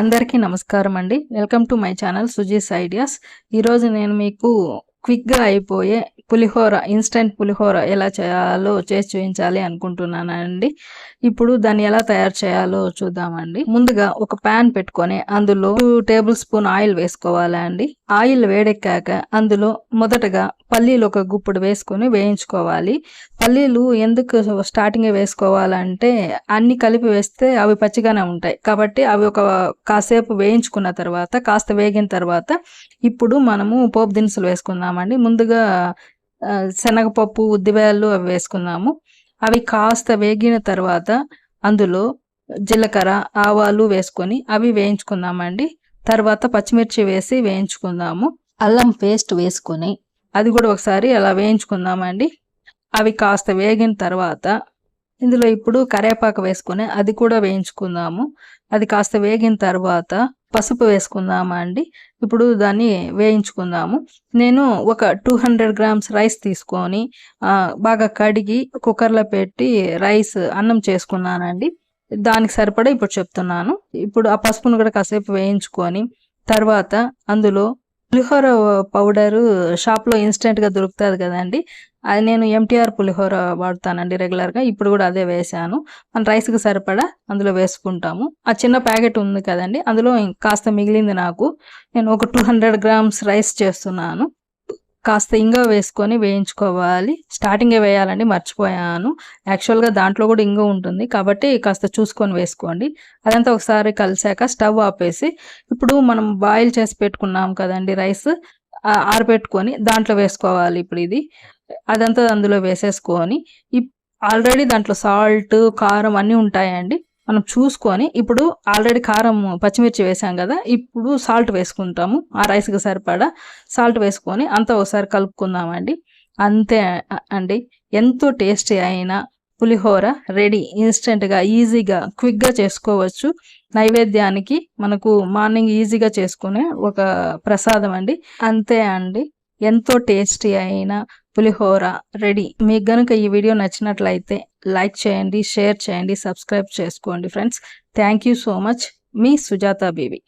అందరికీ నమస్కారం అండి. Welcome to my channel Suji's ideas. ఈరోజు నేను మీకు క్విక్గా అయిపోయే పులిహోర ఇన్స్టెంట్ పులిహోర ఎలా చేయాలో చేసి చూపించాలి అనుకుంటున్నానండి. ఇప్పుడు దాన్ని ఎలా తయారు చేయాలో చూద్దామండి. ముందుగా ఒక ప్యాన్ పెట్టుకొని అందులో టూ టేబుల్ స్పూన్ ఆయిల్ వేసుకోవాలండి. ఆయిల్ వేడెక్కాక అందులో మొదటగా పల్లీలు ఒక గుప్పుడు వేసుకొని వేయించుకోవాలి. పల్లీలు ఎందుకు స్టార్టింగ్ వేసుకోవాలంటే అన్ని కలిపి వేస్తే అవి పచ్చిగానే ఉంటాయి. కాబట్టి అవి ఒక కాసేపు వేయించుకున్న తర్వాత కాస్త వేగిన తర్వాత ఇప్పుడు మనము పోపు దినుసులు వేసుకుందామండి. ముందుగా శనగపప్పు ఉద్దివేయాలు అవి వేసుకుందాము. అవి కాస్త వేగిన తర్వాత అందులో జీలకర్ర ఆవాలు వేసుకొని అవి వేయించుకుందామండి. తర్వాత పచ్చిమిర్చి వేసి వేయించుకుందాము. అల్లం పేస్ట్ వేసుకొని అది కూడా ఒకసారి అలా వేయించుకుందామండి. అవి కాస్త వేగిన తర్వాత ఇందులో ఇప్పుడు కరేపాకు వేసుకొని అది కూడా వేయించుకుందాము. అది కాస్త వేగిన తర్వాత పసుపు వేసుకుందామా అండి ఇప్పుడు దాన్ని వేయించుకుందాము. నేను ఒక టూ హండ్రెడ్ గ్రామ్స్ రైస్ తీసుకొని బాగా కడిగి కుక్కర్లో పెట్టి రైస్ అన్నం చేసుకున్నానండి. దానికి సరిపడా ఇప్పుడు చెప్తున్నాను. ఇప్పుడు ఆ పసుపును కూడా కాసేపు వేయించుకొని తర్వాత అందులో పులిహోర పౌడరు షాప్లో ఇన్స్టెంట్గా దొరుకుతుంది కదండి. అది నేను ఎంటీఆర్ పులిహోర వాడతానండి రెగ్యులర్గా. ఇప్పుడు కూడా అదే వేసాను మన రైస్కి సరిపడా అందులో వేసుకుంటాము. ఆ చిన్న ప్యాకెట్ ఉంది కదండి. అందులో కాస్త మిగిలింది నాకు. నేను ఒక టూ హండ్రెడ్ గ్రామ్స్ రైస్ చేస్తున్నాను. కాస్త ఇంగ వేసుకొని వేయించుకోవాలి. స్టార్టింగే వేయాలండి మర్చిపోయాను. యాక్చువల్గా దాంట్లో కూడా ఇంగ ఉంటుంది. కాబట్టి కాస్త చూసుకొని వేసుకోండి. అదంతా ఒకసారి కలిసాక స్టవ్ ఆపేసి ఇప్పుడు మనం బాయిల్ చేసి పెట్టుకున్నాం కదండి రైస్ ఆరబెట్టుకొని దాంట్లో వేసుకోవాలి ఇప్పుడు ఇది. అదంతా అందులో వేసేసుకొని ఆల్రెడీ దాంట్లో సాల్ట్ కారం అన్నీ ఉంటాయండి. మనం చూసుకొని ఇప్పుడు ఆల్రెడీ కారం పచ్చిమిర్చి వేసాం కదా ఇప్పుడు సాల్ట్ వేసుకుంటాము. ఆ రైస్కి సరిపడా సాల్ట్ వేసుకొని అంతా ఒకసారి కలుపుకుందామండి. అంతే అండి. ఎంతో టేస్టీ అయిన పులిహోర రెడీ. ఇన్స్టెంట్గా ఈజీగా క్విక్గా చేసుకోవచ్చు. నైవేద్యానికి మనకు మార్నింగ్ ఈజీగా చేసుకునే ఒక ప్రసాదం అండి. అంతే అండి. ఎంతో టేస్టీ అయిన పులిహోర రెడీ. మీకు గనుక ఈ వీడియో నచ్చినట్లయితే లైక్ చేయండి షేర్ చేయండి సబ్స్క్రైబ్ చేసుకోండి friends. Thank you so much. Me Sujatha BB